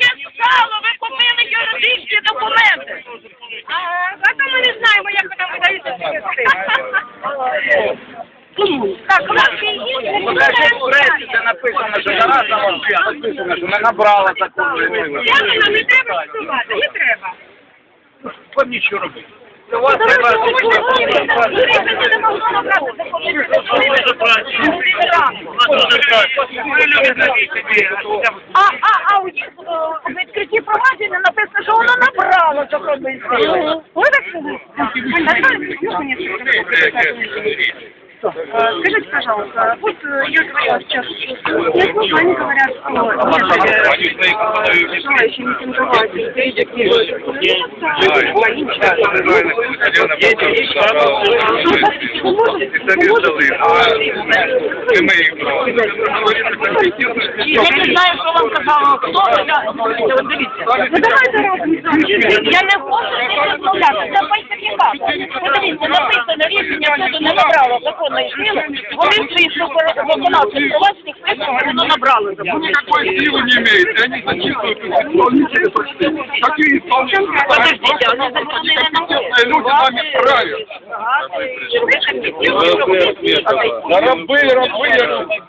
яке стало, ви купили юридичні документи. А, то ми не знаємо, як ви нам. Ну, ну, так, у нас є ну, інші Покажи в пресі, де написано, що зараз написано, що не набрала закону. Дякую, не треба працювати, не треба. Вам нічого робити. У вас треба... Юридично не могло набрати закону. А, а, а у них е, в відкритті провадження написано, що воно набрало законної сили. Ви так сказали? Э, Скажите, пожалуйста, э, я говорила сейчас, я слушаю, они говорят, что митинговать Я не знаю, що вам казав хто, от дивіться. Ну давайте разом. Я не ним розмовляти. Це фальсифікат. Подивіться, написано рішення суду не набрало законної сили. Вони в своїх виконавчих провадженнях воно набрало законної Никакой силы не они исполнители. Какие исполнители? Подождите, не. Люди нами правят. Раби, раби,